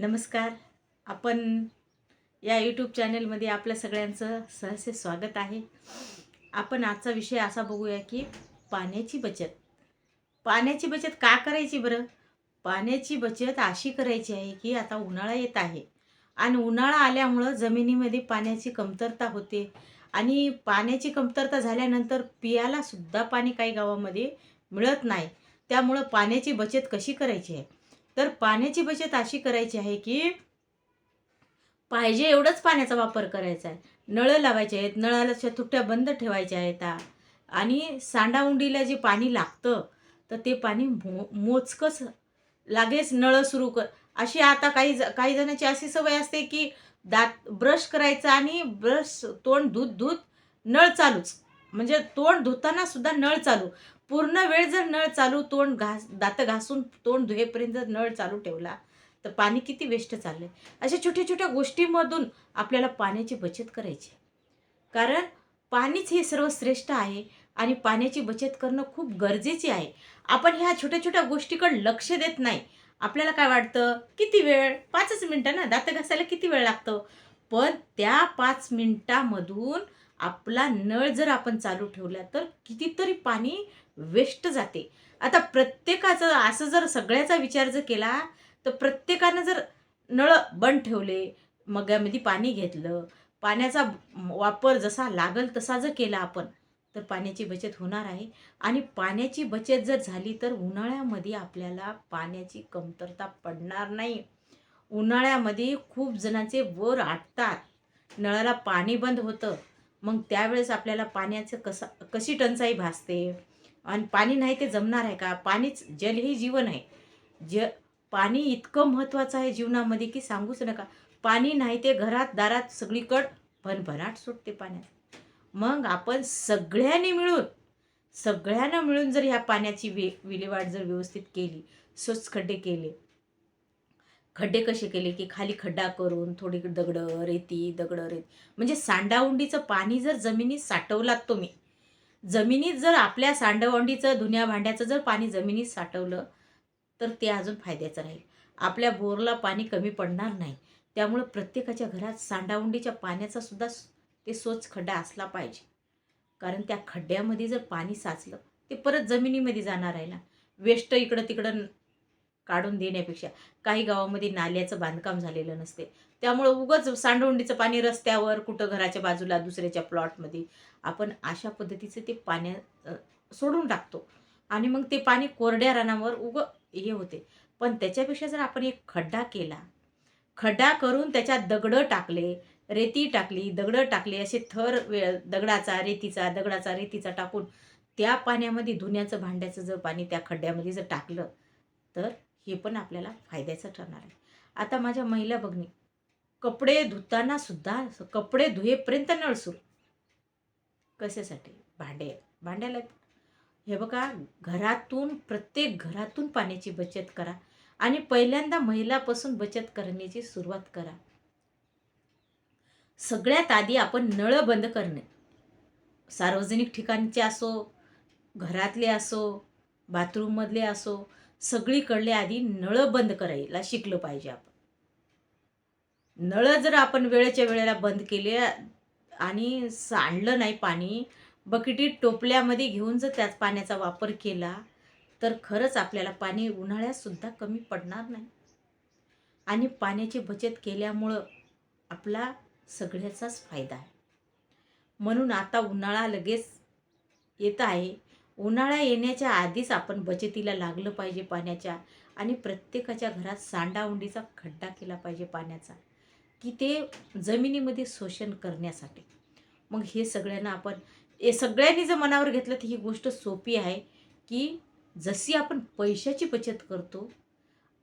नमस्कार. आपण या यूट्यूब चॅनलमध्ये आपल्या सगळ्यांचं सहसे स्वागत आहे. आपण आजचा विषय असा बघूया की पाण्याची बचत. पाण्याची बचत का करायची बरं? पाण्याची बचत अशी करायची आहे की आता उन्हाळा येत आहे. आणि उन्हाळा आल्यामुळं जमिनीमध्ये पाण्याची कमतरता होते. आणि पाण्याची कमतरता झाल्यानंतर पियाला सुद्धा पाणी काही गावामध्ये मिळत नाही. त्यामुळं पाण्याची बचत कशी करायची आहे? तर पाण्याची बचत अशी करायची आहे की पाहिजे एवढंच पाण्याचा वापर करायचा आहे. नळं लावायचे आहेत नळाला तुट्ट्या बंद ठेवायच्या आहेत. आणि सांडाउंडीला जे पाणी लागतं तर ते पाणी मो मोजकंच लागेच नळं सुरू कर अशी आता काही ज काही जणांची अशी सवय असते की दात ब्रश करायचा आणि ब्रश तोंड धुत धुत नळ चालूच. म्हणजे तोंड धुताना सुद्धा नळ चालू. पूर्ण वेळ जर नळ चालू तोंड घास दातं घासून तोंड धुवेपर्यंत जर नळ चालू ठेवला तर पाणी किती वेस्ट चाललं आहे अशा छोट्या छोट्या गोष्टींमधून आपल्याला पाण्याची बचत करायची कारण पाणीच हे सर्वश्रेष्ठ आहे आणि पाण्याची बचत करणं खूप गरजेचे आहे. आपण ह्या छोट्या छोट्या गोष्टीकडे लक्ष देत नाही. आपल्याला काय वाटतं? किती वेळ? पाचच मिनटं ना? दातं घासायला किती वेळ लागतो? पण त्या पाच मिनटामधून आपला नळ जर आपण चालू ठेवला तर कितीतरी पाणी वेस्ट जाते. आता प्रत्येकाचं असं जर सगळ्याचा विचार जर केला तर प्रत्येकानं जर नळ बंद ठेवले मग्यामध्ये पाणी घेतलं पाण्याचा वापर जसा लागल तसा जर केला आपण तर पाण्याची बचत होणार आहे. आणि पाण्याची बचत जर झाली तर उन्हाळ्यामध्ये आपल्याला पाण्याची कमतरता पडणार नाही. उन्हाळ्यामध्ये खूप जणांचे वर आटतात. नळाला पाणी बंद होतं. मग त्यावेळेस आपल्याला पाण्याचं कसा कशी टंचाई भासते? आणि पाणी नाही ते जमणार आहे का? पाणीच जल हे जीवन आहे. ज पाणी इतकं महत्त्वाचं आहे जीवनामध्ये की सांगूच नका. पाणी नाही ते घरात दारात सगळीकड भनभनाट सुटते पाण्यात. मग आपण सगळ्यांनी मिळून सगळ्यांना मिळून जर ह्या पाण्याची वे विल्हेवाट जर व्यवस्थित केली स्वच्छ खड्डे केले खड्डे कसे केले की खाली खड्डा करून थोडी दगडं रेती दगडं रेती. म्हणजे सांडाउंडीचं पाणी जर जमिनीत साठवलात तुम्ही जमिनीत जर आपल्या सांडवंडीचं धुन्या भांड्याचं जर पाणी जमिनीत साठवलं तर ते अजून फायद्याचं राहील. आपल्या बोरला पाणी कमी पडणार नाही. त्यामुळं प्रत्येकाच्या घरात सांडावंडीच्या पाण्याचा सुद्धा ते स्वच्छ खड्डा असला पाहिजे. कारण त्या खड्ड्यामध्ये जर पाणी साचलं ते परत जमिनीमध्ये जाणार आहे ना. वेस्ट इकडं तिकडं काढून देण्यापेक्षा काही गावामध्ये नाल्याचं बांधकाम झालेलं नसते. त्यामुळं उगंच सांडवंडीचं पाणी रस्त्यावर कुठं घराच्या बाजूला दुसऱ्याच्या प्लॉटमध्ये आपण अशा पद्धतीचं ते पाण्या सोडून टाकतो. आणि मग ते पाणी कोरड्या रानावर उग हे होते. पण त्याच्यापेक्षा जर आपण एक खड्डा केला खड्डा करून त्याच्यात दगडं टाकले रेती टाकली दगडं टाकले असे थर वे दगडाचा रेतीचा दगडाचा रेतीचा टाकून त्या पाण्यामध्ये धुण्याचं भांड्याचं जर पाणी त्या खड्ड्यामध्ये जर टाकलं तर हे पण आपल्याला फायद्याचं ठरणार आहे. आता माझ्या महिला बघणी कपडे धुताना सुद्धा कपडे धुयेपर्यंत नळ सुरू. कशासाठी? भांडे. भांड्याला हे बघा घरातून प्रत्येक घरातून पाण्याची बचत करा आणि पहिल्यांदा महिलापासून बचत करण्याची सुरुवात करा. सगळ्यात आधी आपण नळ बंद करणे. सार्वजनिक ठिकाणचे असो घरातले असो बाथरूममधले असो सगळीकडले आधी नळं बंद करायला शिकलं पाहिजे आपण. नळं जर आपण वेळेच्या वेळेला बंद केले आणि सांडलं नाही पाणी बकेटीत टोपल्यामध्ये घेऊन जर त्याच पाण्याचा वापर केला तर खरंच आपल्याला पाणी उन्हाळ्यातसुद्धा कमी पडणार नाही. आणि पाण्याची बचत केल्यामुळं आपला सगळ्याचाच फायदा आहे. म्हणून आता उन्हाळा लगेच येत आहे. उन्हाळा येण्याच्या आधीच आपण बचतीला लागलं पाहिजे पाण्याच्या आणि प्रत्येकाच्या घरात सांडाउंडीचा खड्डा केला पाहिजे पाण्याचा की ते जमिनीमध्ये शोषण करण्यासाठी. मग हे सगळ्यांना आपण हे सगळ्यांनी जर मनावर घेतलं तर ही गोष्ट सोपी आहे की जशी आपण पैशाची बचत करतो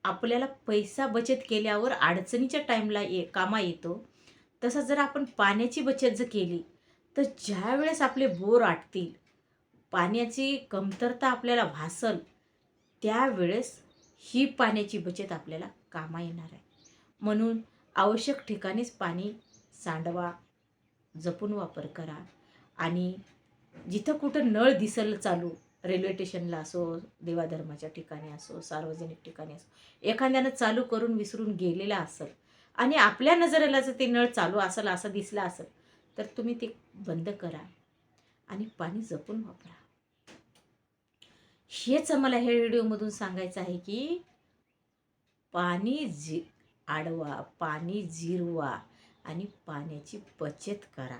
आपल्याला पैसा बचत केल्यावर अडचणीच्या टाईमला ये कामा येतो. तसं जर आपण पाण्याची बचत जर केली तर ज्या वेळेस आपले बोर आटतील पाण्याची कमतरता आपल्याला भासल त्यावेळेस ही पाण्याची बचत आपल्याला कामा येणार आहे. म्हणून आवश्यक ठिकाणीच पाणी सांडवा जपून वापर करा. आणि जिथं कुठं नळ दिसल चालू रेल्वे स्टेशनला असो देवाधर्माच्या ठिकाणी असो सार्वजनिक ठिकाणी असो एखाद्यानं चालू करून विसरून गेलेला असेल आणि आपल्या नजरेला जर ते नळ चालू असेल असं दिसलं असेल तर तुम्ही ते बंद करा. आणि पाणी जपून वापरा. हेच मला हे व्हिडिओमधून सांगायचं आहे की पाणी जी आडवा पाणी जिरवा आणि पाण्याची बचत करा.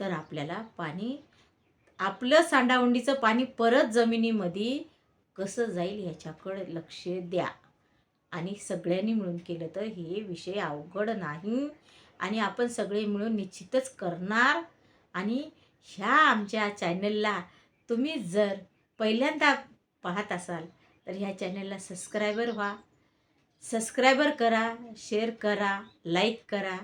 तर आपल्याला पाणी आपलं सांडावंडीचं पाणी परत जमिनीमध्ये कसं जाईल ह्याच्याकडे लक्ष द्या. आणि सगळ्यांनी मिळून केलं तर हे विषय अवघड नाही. आणि आपण सगळे मिळून निश्चितच करणार. आणि ह्या आमच्या चॅनलला तुम्ही जर पहिल्यांदा पाहत असाल तर ह्या चॅनलला सबस्क्रायबर व्हा. सबस्क्रायबर करा शेअर करा लाईक करा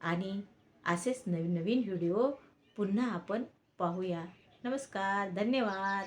आणि असेच नवीन नवीन व्हिडिओ पुन्हा आपण पाहूया. नमस्कार धन्यवाद.